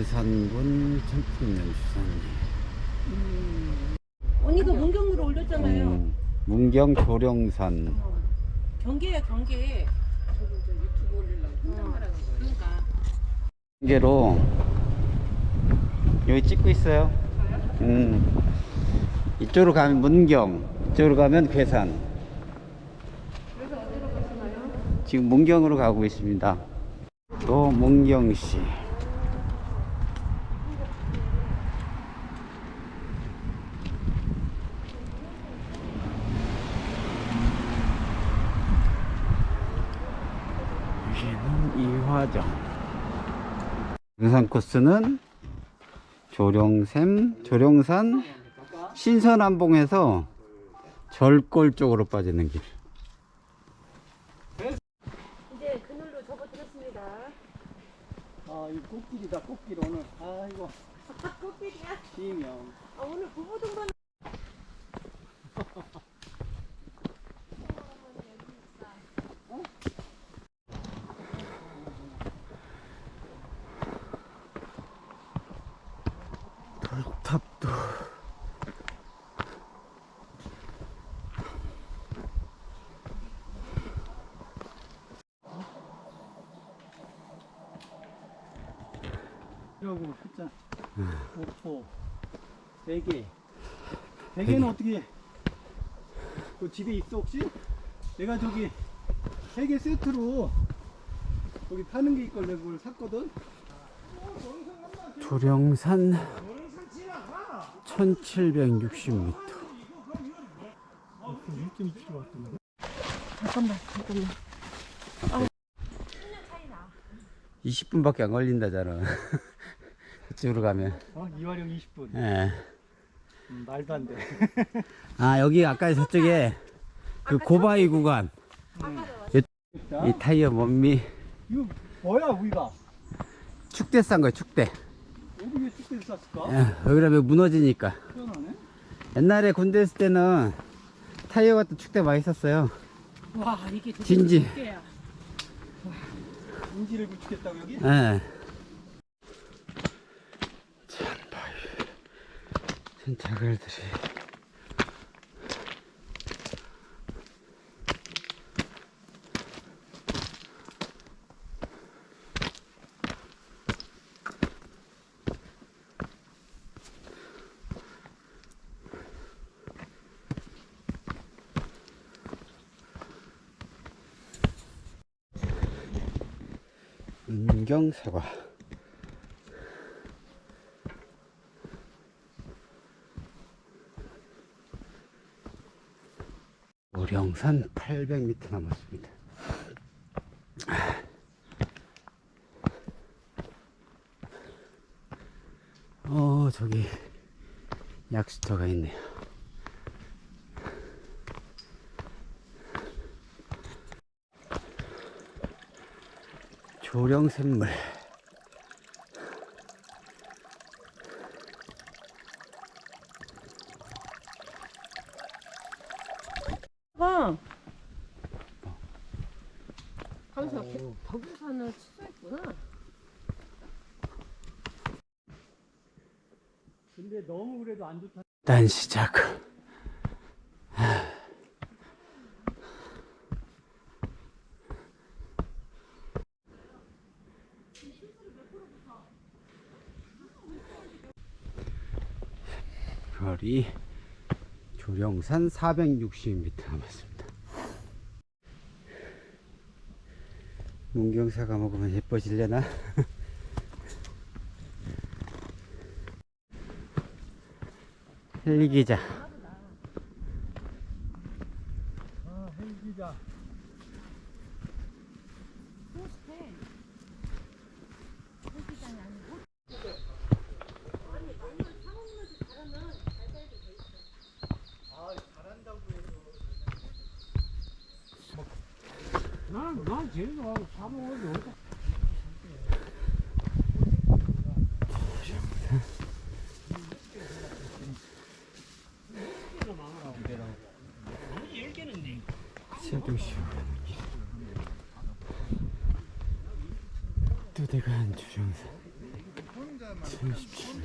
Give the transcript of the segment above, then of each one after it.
계산군 천풍년 주산리 언니가 문경으로 올렸잖아요. 음, 문경 조령산 경계야 경계. 저거 저 유튜브 올리려고 혼잣말하는 거예요. 그러니까. 개로 여기 찍고 있어요. 음. 이쪽으로 가면 문경, 이쪽으로 가면 괴산. 지금 문경으로 가고 있습니다. 또 문경시. 여기는 이화정. 등산 코스는 조령샘, 조령산 신선암봉에서 절골 쪽으로 빠지는 길. 이제 그늘로 접어들었습니다. 아, 이 꽃길이다, 꽃길 오늘. 아이고, 꽃길이야. 지명. 아, 오늘 부부 등반. 이라고 했잖아. 개. 네 개는 어떻게, 그 집에 있어, 혹시? 내가 저기, 세개 세트로, 거기 파는 게 있걸래, 그걸 샀거든? 조령산 1760m. 1.2kg 왔던데. 잠깐만, 잠깐만. 20분밖에 안 걸린다잖아. 그쪽으로 가면. 어, 이화령 20분. 예. 음, 말도 안 돼. 아, 여기 아까 저쪽에 그 고바위 구간. 자, 이 타이어 몸미 이거 뭐야, 우리가? 축대 싼 거야, 축대. 여기 왜 축대를 쌌을까? 예, 여기라면 무너지니까. 희한하네. 옛날에 군대 있을 때는 타이어 같은 축대 많이 썼어요. 와, 이게 되게 진지. 두께야. 인지를 구축했다고, 여기? 예. 찬바위. 천차글들이. 은경사과. 오령산 800m 남았습니다. 어, 저기 약수터가 있네요. 조령샘물. 봐. 가면서 덕우산을 취소했구나. 근데 난 시작. 거리 조령산 460m 남았습니다. 문경사가 먹으면 예뻐질려나? 헬기자. 7시 두대간 주정산 77.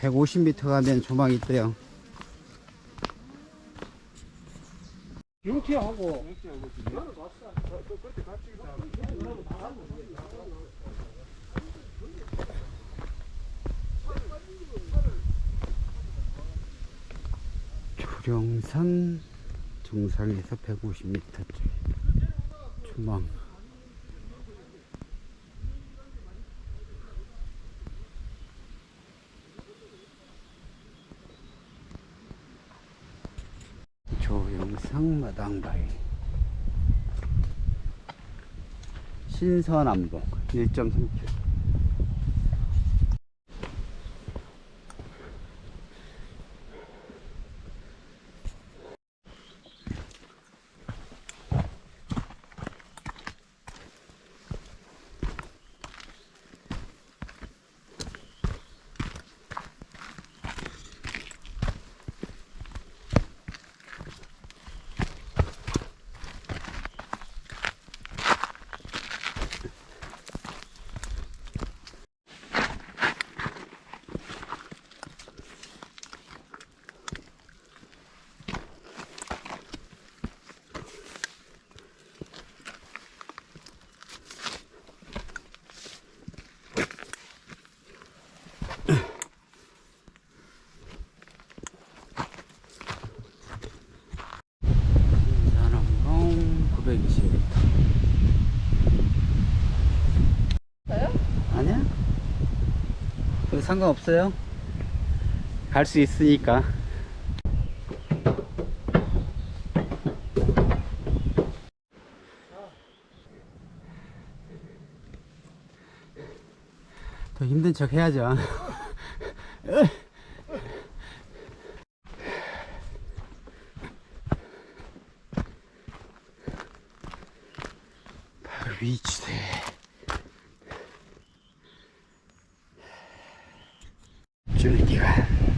150m가 된 조망이 있대요. 뷰티하고 조령산 정상에서 150m 쪽 조망. 마당바위. 신선암동 1.3km 신선암동 920m 아니야? 그거 상관없어요. 갈 수 있으니까. 더 힘든 척 해야죠 바로 위치대 줄기가 구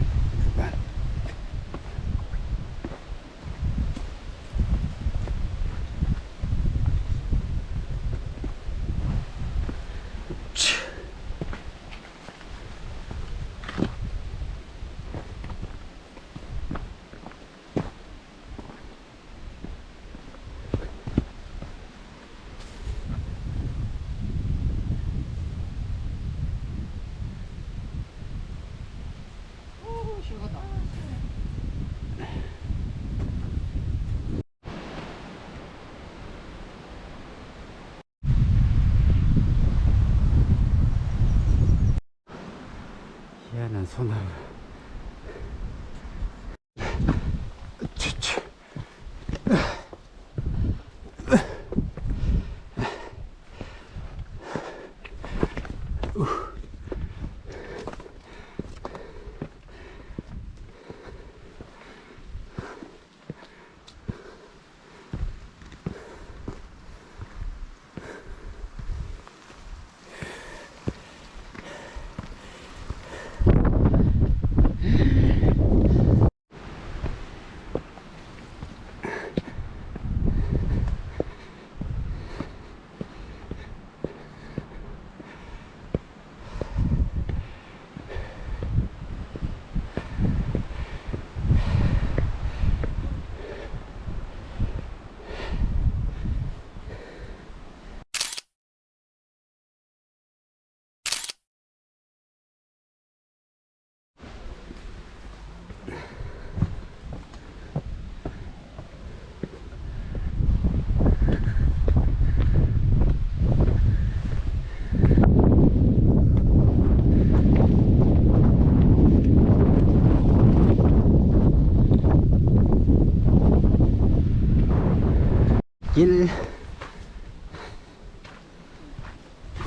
길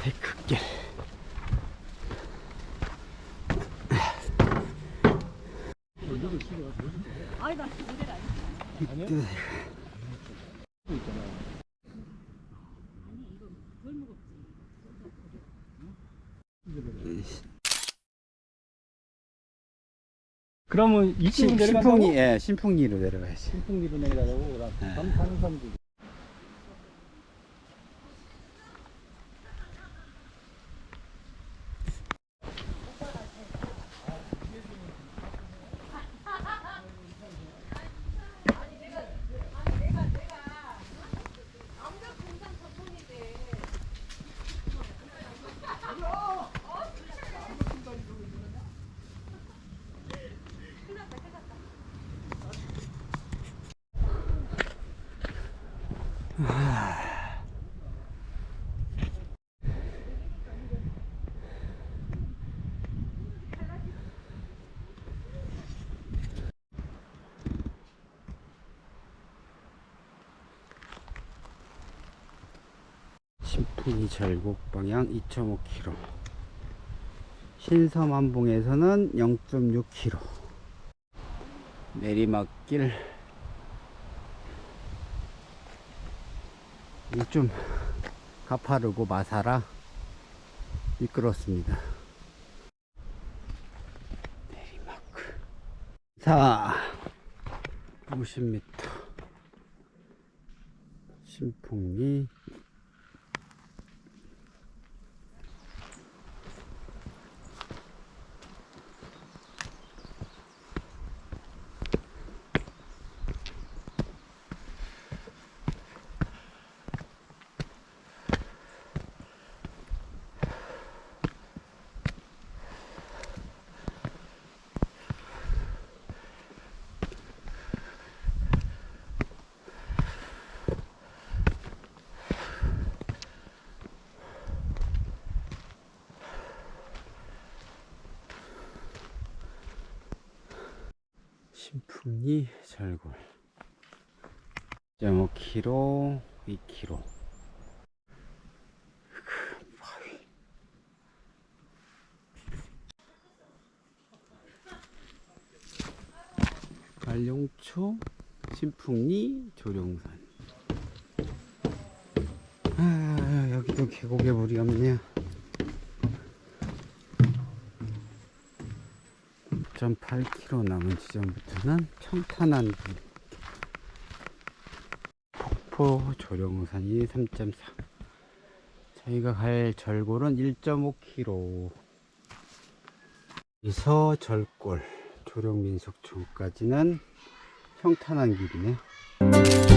데크길 그러면 이쪽으로 신, 내려간다고? 신풍리, 예, 신풍리로 내려가야지. 신풍리로 내려가자고 그럼 네. 감탄선 신풍리 절곡 방향 2.5km. 신섬안봉에서는 0.6km. 내리막길 좀 가파르고 마사라 미끄럽습니다. 내리막. 자, 50m. 신풍리 신풍리 절골. 0.5km 2km 큰 바위 관룡초 신풍리 조룡산. 아 여기도 계곡에 물이 없네요 6.8km 남은 지점부터는 평탄한 길. 폭포 조령산이 3.4 저희가 갈 절골은 1.5km 여기서 절골 조령민속촌까지는 평탄한 길이네요